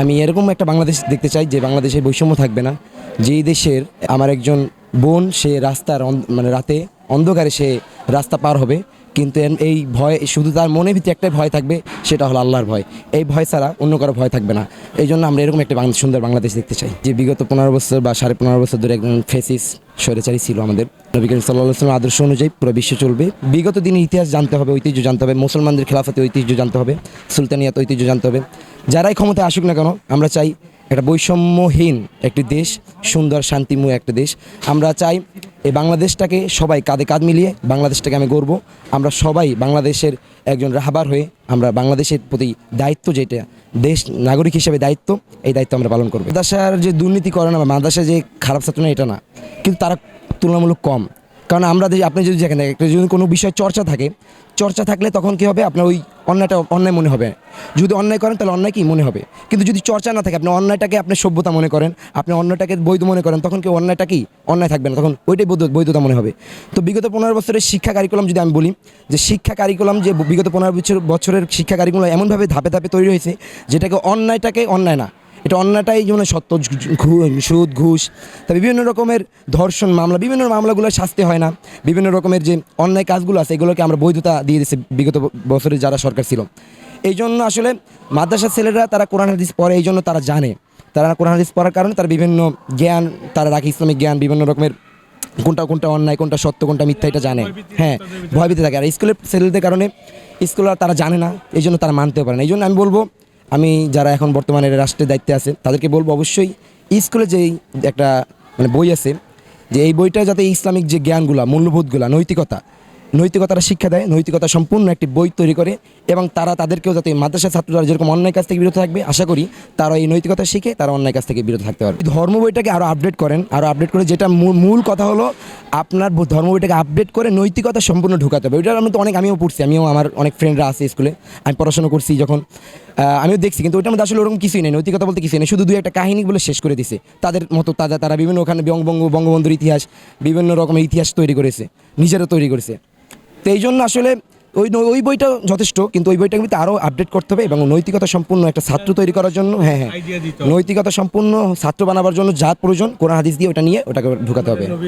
আমি এরকম একটা বাংলাদেশ দেখতে চাই যে বাংলাদেশের বৈষম্য থাকবে না। যেই দেশের আমার একজন বোন, সে রাস্তার মানে রাতে অন্ধকারে সে রাস্তা পার হবে। কিন্তু এই ভয়, শুধু তার মনের ভিতরে একটাই ভয় থাকবে, সেটা হলো আল্লাহর ভয়। এই ভয় ছাড়া অন্য কারও ভয় থাকবে না। এই জন্য আমরা এরকম একটা সুন্দর বাংলাদেশ দেখতে চাই। যে বিগত পনেরো বছর বা সাড়ে পনেরো বছর ধরে একজন ফেসিস স্বৈরাচারী ছিল আমাদের। নবী করিম সাল্লাহ আসলামের আদর্শ অনুযায়ী পুরো বিশ্ব চলবে। বিগত দিনের ইতিহাস জানতে হবে, ঐতিহ্য জানতে হবে, মুসলমানদের খেলাফতে ঐতিহ্য জানতে হবে, সুলতানিয়াত ঐতিহ্য জানতে হবে। যারাই ক্ষমতায় আসুক না কেন, আমরা চাই একটা বৈষম্যহীন একটি দেশ, সুন্দর, শান্তিময় একটা দেশ। আমরা চাই এই বাংলাদেশটাকে সবাই কাঁধে কাঁধ মিলিয়ে বাংলাদেশটাকে আমি গর্ব আমরা সবাই বাংলাদেশের একজন রাহাবার হয়ে আমরা বাংলাদেশের প্রতি দায়িত্ব যেটা, দেশ নাগরিক হিসেবে দায়িত্ব, এই দায়িত্ব আমরা পালন করব। মাদ্রাসার যে দুর্নীতি করে না বা মাদ্রাসায় যে খারাপ ছাত্র না এটা না। কিন্তু তারা তুলনামূলক কম। কারণ আমরা আপনি যদি একটা যদি কোনো বিষয় চর্চা থাকে, চর্চা থাকলে তখন কি হবে? আপনার ওই অন্যায়টা, অন্যায় মনে হবে। যদি অন্যায় করেন, তাহলে অন্যায় কি মনে হবে। কিন্তু যদি চর্চা না থাকে, আপনি অন্যায়টাকে আপনি সভ্যতা মনে করেন, আপনি অন্যটাকে বৈধ মনে করেন, তখন কি অন্যায়টা কি অন্যায় থাকবে না, তখন ওইটাই বৈধ, বৈধতা মনে হবে। তো বিগত পনেরো বছরের শিক্ষা কারিকুলাম যদি আমি বলি, যে শিক্ষা কারিকুলাম যে বিগত পনেরো বছর, বছরের শিক্ষা কারিকুলাম এমনভাবে ধাপে ধাপে তৈরি হয়েছে, যেটাকে অন্যায়টাকে অন্যায় না এটা অন্যটাই যেমন সত্য সুদ, ঘুষ, তা বিভিন্ন রকমের ধর্ষণ মামলা, বিভিন্ন মামলাগুলো শাস্তি হয় না। বিভিন্ন রকমের যে অন্যায় কাজগুলো আছে, এগুলোকে আমরা বৈধতা দিয়ে দিচ্ছে বিগত বছরে যারা সরকার ছিল। এই জন্য আসলে মাদ্রাসার ছেলেরা তারা কোরআন, হাদিস পড়ে এই জন্য তারা জানে। তারা কোরআন, হাদিস পড়ার কারণে তারা বিভিন্ন জ্ঞান, তারা রাখে ইসলামিক জ্ঞান, বিভিন্ন রকমের কোনটা কোনটা অন্যায়, কোনটা সত্য, কোনটা মিথ্যা এটা জানে। হ্যাঁ ভয়ভীতি থাকে। আর স্কুলের ছেলেদের কারণে স্কুল তারা জানে না এই জন্য তারা মানতেও পারে না। এই জন্য আমি বলব আমি যারা এখন বর্তমানে রাষ্ট্রের দায়িত্বে আছে, তাদেরকে বলব অবশ্যই স্কুলে যেই একটা মানে বই আছে, যে এই বইটা যাতে ইসলামিক যে জ্ঞানগুলা, মূল্যবোধগুলা, নৈতিকতা, নৈতিকতার শিক্ষা দেয়, নৈতিকতা সম্পূর্ণ একটি বই তৈরি করে এবং তারা তাদেরকেও যাতে মাদ্রাসা ছাত্ররা যেরকম অন্যায় কাজ থেকে বিরত থাকবে, আশা করি তারা এই নৈতিকতা শিখে তারা অন্যায় কাছ থেকে বিরত থাকতে পারবে। ধর্ম বইটাকে আরও আপডেট করেন আরও আপডেট করে যেটা মূল- কথা হলো আপনার ধর্ম বইটাকে আপডেট করে নৈতিকতা সম্পূর্ণ ঢুকাতে হবে। ওইটার আমি তো অনেক, আমিও পড়ছি, আমিও আমার অনেক ফ্রেন্ডরা আছে স্কুলে, আমি পড়াশোনা করছি যখন। আমিও দেখছি কিন্তু ওইটার মধ্যে আসলে ওরকম কিছুই নেই নৈতিকতা বলতে কিছুই নেই। শুধু দুই একটা কাহিনী বলে শেষ করে দিছে। তাদের মতো তারা তারা বিভিন্ন ওখানে বঙ্গবঙ্গ বঙ্গবন্ধুর ইতিহাস বিভিন্ন রকমের ইতিহাস তৈরি করেছে নিজেরা তৈরি করেছে। তো এই জন্য আসলে ওই ওই বইটা যথেষ্ট কিন্তু ওই বইটা কিন্তু আরও আপডেট করতে হবে এবং নৈতিকতা সম্পূর্ণ একটা ছাত্র তৈরি করার জন্য হ্যাঁ হ্যাঁ। নৈতিকতা সম্পূর্ণ ছাত্র বানাবার জন্য যা প্রয়োজন কোরআন হাদিস দিয়ে ওটা নিয়ে ওটাকে ঢুকাতে হবে।